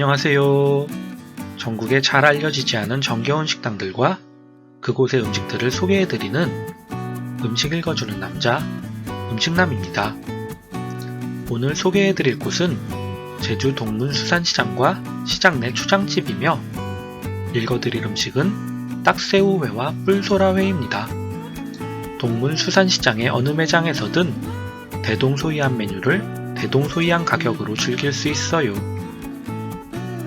안녕하세요. 전국에 잘 알려지지 않은 정겨운 식당들과 그곳의 음식들을 소개해드리는 음식 읽어주는 남자, 음식남입니다. 오늘 소개해드릴 곳은 제주 동문수산시장과 시장 내 초장집이며 읽어드릴 음식은 딱새우회와 뿔소라회입니다. 동문수산시장의 어느 매장에서든 대동소이한 메뉴를 대동소이한 가격으로 즐길 수 있어요.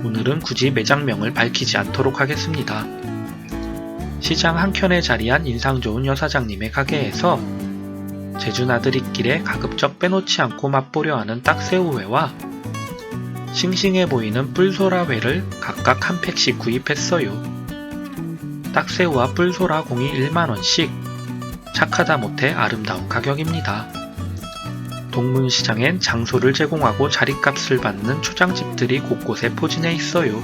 오늘은 굳이 매장명을 밝히지 않도록 하겠습니다. 시장 한켠에 자리한 인상 좋은 여사장님의 가게에서 제주 나들이길에 가급적 빼놓지 않고 맛보려 하는 딱새우회와 싱싱해 보이는 뿔소라회를 각각 한 팩씩 구입했어요. 딱새우와 뿔소라 공이 1만원씩 착하다 못해 아름다운 가격입니다. 동문시장엔 장소를 제공하고 자리값을 받는 초장집들이 곳곳에 포진해 있어요.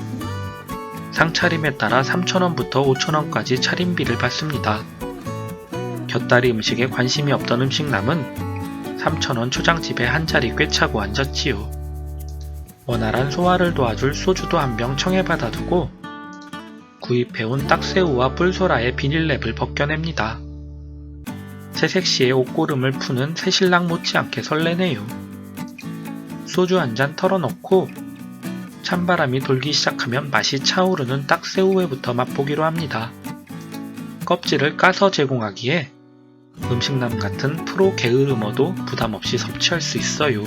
상차림에 따라 3,000원부터 5,000원까지 차림비를 받습니다. 곁다리 음식에 관심이 없던 음식남은 3,000원 초장집에 한 자리 꿰차고 앉았지요. 원활한 소화를 도와줄 소주도 한 병 청해받아 두고 구입해온 딱새우와 뿔소라의 비닐랩을 벗겨냅니다. 새색시의 옷고름을 푸는 새신랑 못지않게 설레네요. 소주 한 잔 털어놓고 찬바람이 돌기 시작하면 맛이 차오르는 딱새우회부터 맛보기로 합니다. 껍질을 까서 제공하기에 음식남 같은 프로 게으름어도 부담없이 섭취할 수 있어요.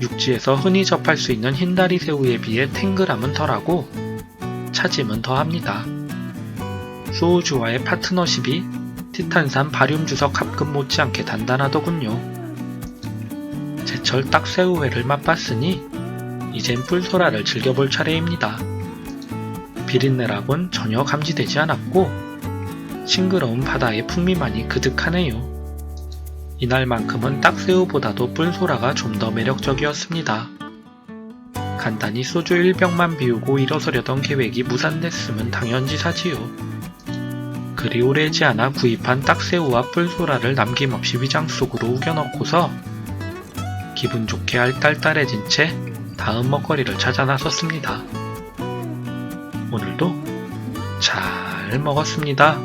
육지에서 흔히 접할 수 있는 흰다리 새우에 비해 탱글함은 덜하고 차짐은 더합니다. 소우주와의 파트너십이 티탄산 바륨 주석 합금 못지않게 단단하더군요. 제철 딱새우회를 맛봤으니 이젠 뿔소라를 즐겨볼 차례입니다. 비린내락은 전혀 감지되지 않았고 싱그러운 바다의 풍미만이 그득하네요. 이날만큼은 딱새우보다도 뿔소라가 좀 더 매력적이었습니다. 간단히 소주 1병만 비우고 일어서려던 계획이 무산됐음은 당연지사지요. 그리 오래지 않아 구입한 딱새우와 뿔소라를 남김없이 위장 속으로 우겨넣고서 기분 좋게 알딸딸해진 채 다음 먹거리를 찾아 나섰습니다. 오늘도 잘 먹었습니다.